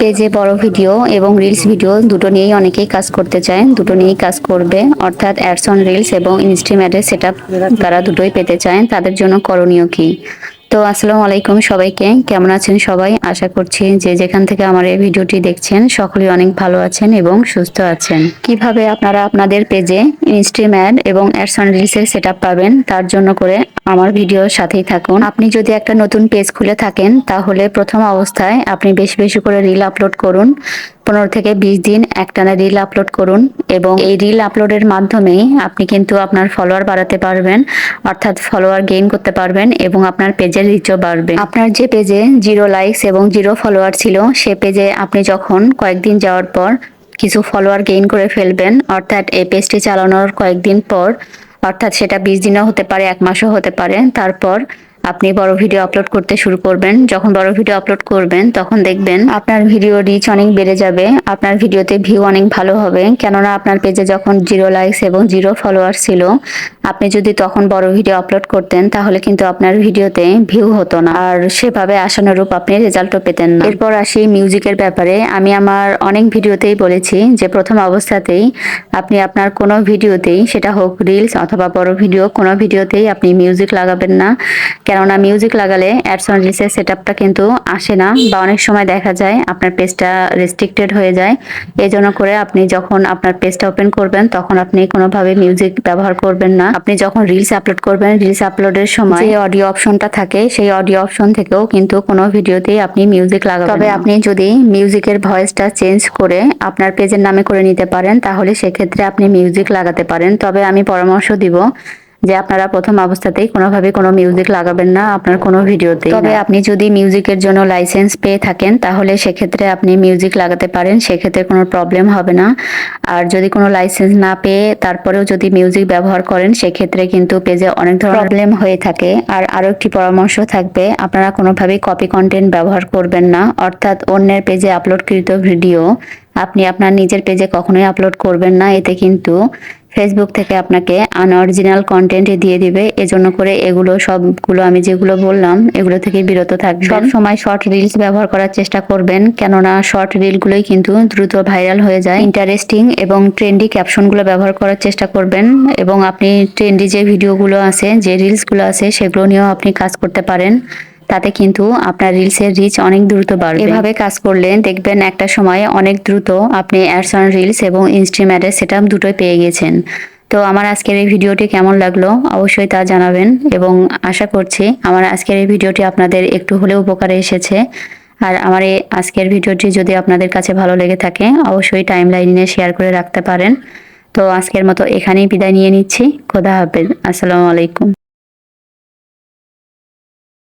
পেজে বড় ভিডিও এবং রিলস ভিডিও দুটো নিয়েই অনেকেই কাজ করতে চায়, দুটো নিয়েই কাজ করবে। অর্থাৎ অ্যাডস অন রিলস এবং ইনস্টিমেটের সেট আপ তারা দুটোই পেতে চায়, তাদের জন্য করণীয় কি? তো আসসালামু আলাইকুম সবাইকে, কেমন আছেন সবাই? আশা করছি যে যেখান থেকে আমার এই ভিডিওটি দেখছেন, সকলেই অনেক ভালো আছেন এবং সুস্থ আছেন। কীভাবে আপনারা আপনাদের পেজে ইনস্ট্রিম অ্যাড এবং অ্যাডস অন রিলসের সেট পাবেন, তার জন্য করে আমার ভিডিওর সাথেই থাকুন। আপনি যদি একটা নতুন পেজ খুলে থাকেন, তাহলে প্রথম অবস্থায় আপনি বেশি বেশি করে রিল আপলোড করুন। পনেরো থেকে বিশ দিন একটানা রিল আপলোড করুন এবং এই রিল আপলোডের মাধ্যমেই আপনি কিন্তু আপনার ফলোয়ার বাড়াতে পারবেন, অর্থাৎ ফলোয়ার গেইন করতে পারবেন এবং আপনার পেজের রিচও বাড়বে। আপনার যে পেজে জিরো লাইকস এবং জিরো ফলোয়ার ছিল, সে পেজে আপনি যখন কয়েকদিন যাওয়ার পর কিছু ফলোয়ার গেইন করে ফেলবেন, অর্থাৎ এই পেজটি চালানোর কয়েকদিন পর অর্থাৎ সেটা বিশ দিনও হতে পারে এক মাসও হতে পারে। তারপর আপনি বড় ভিডিও আপলোড করতে শুরু করবেন। যখন বড় ভিডিও আপলোড করবেন, তখন দেখবেন আপনার ভিডিও রিচ অনেক বেড়ে যাবে। আপনার ভিডিওতে ভিউ অনেক ভালো হবে। কেননা আপনার পেজে যখন জিরো লাইকস এবং জিরো ফলোয়ার ছিল, আপনি যদি তখন বড় ভিডিও আপলোড করতেন, তাহলে কিন্তু আপনার ভিডিওতে ভিউ হতো না। আর সেভাবে আশানুরূপ আপনি রেজাল্টও পেতেন না। এরপর আসি মিউজিকের ব্যাপারে। আমি আমার অনেক ভিডিওতেই বলেছি যে, প্রথম অবস্থাতেই আপনি আপনার কোনো ভিডিওতেই সেটা হোক রিলস অথবা বড় ভিডিও কোনো ভিডিওতেই আপনি মিউজিক লাগাবেন না। কেননা মিউজিক লাগালে অ্যাডস অন রিলসের সেট কিন্তু আসে না বা অনেক সময় দেখা যায় আপনার পেজটা রেস্ট্রিক্টেড হয়ে যায়। এই জন্য করে আপনি যখন আপনার পেজটা ওপেন করবেন তখন আপনি কোনোভাবে মিউজিক ব্যবহার করবেন না। আপনি যখন রিলস আপলোড করবেন রিলস আপলোডের সময় যে অডিও অপশনটা থাকে সেই অডিও অপশন থেকেও কিন্তু কোনো ভিডিওতেই আপনি মিউজিক লাগাবেন তবে আপনি যদি মিউজিকের ভয়েসটা চেঞ্জ করে আপনার পেজের নামে করে নিতে পারেন তাহলে সেক্ষেত্রে আপনি মিউজিক লাগাতে পারেন। তবে আমি পরামর্শ দিব যে আপনারা প্রথম অবস্থাতেই কোনোভাবে কোনো মিউজিক লাগাবেন না আপনার কোনো ভিডিওতে তবে আপনি যদি মিউজিকের জন্য লাইসেন্স পেয়ে থাকেন তাহলে সেক্ষেত্রে আপনি মিউজিক লাগাতে পারেন সেক্ষেত্রে কোনো প্রবলেম হবে না। আর যদি কোনো লাইসেন্স না পেয়ে তারপরেও যদি মিউজিক ব্যবহার করেন সেক্ষেত্রে কিন্তু পেজে অনেক ধরনের প্রবলেম হয়ে থাকে। আর আরও একটি পরামর্শ থাকবে আপনারা কোনোভাবেই কপি কন্টেন্ট ব্যবহার করবেন না অর্থাৎ অন্যের পেজে আপলোডকৃত ভিডিও আপনি আপনার নিজের পেজে কখনোই আপলোড করবেন না এতে কিন্তু ফেসবুক থেকে আপনাকে আনঅরিজিনাল কন্টেন্ট দিয়ে দিবে। এজন্য করে এগুলো সবগুলো আমি যেগুলো বললাম এগুলো থেকে বিরত থাকবেন। সব সময় শর্ট রিলস ব্যবহার করার চেষ্টা করবেন কেননা শর্ট রিলগুলোই কিন্তু দ্রুত ভাইরাল হয়ে যায়। ইন্টারেস্টিং এবং ট্রেন্ডি ক্যাপশনগুলো ব্যবহার করার চেষ্টা করবেন এবং আপনি ট্রেন্ডি যে ভিডিওগুলো আছে যে রিলসগুলো আছে সেগুলো নিয়েও আপনি কাজ করতে পারেন। তাতে কিন্তু আপনার রিলসের রিচ অনেক দ্রুত বাড়বে। এভাবে কাজ করলে দেখবেন একটা সময় অনেক দ্রুত আপনি অ্যাডস অন রিলস এবং ইনস্ট্রিম অ্যাডের সেটআপ দুটোই পেয়ে গেছেন। তো আমার আজকের এই ভিডিওটি কেমন লাগল অবশ্যই তা জানাবেন এবং আশা করছি আমার আজকের এই ভিডিওটি আপনাদের একটু হলেও উপকারে এসেছে। আর আমার এই আজকের ভিডিওটি যদি আপনাদের কাছে ভালো লেগে থাকে, অবশ্যই টাইম লাইনে শেয়ার করে রাখতে পারেন। তো আজকের মতো এখানেই বিদায় নিয়ে নিচ্ছি। খোদা হাফেজ। আসসালামু আলাইকুম।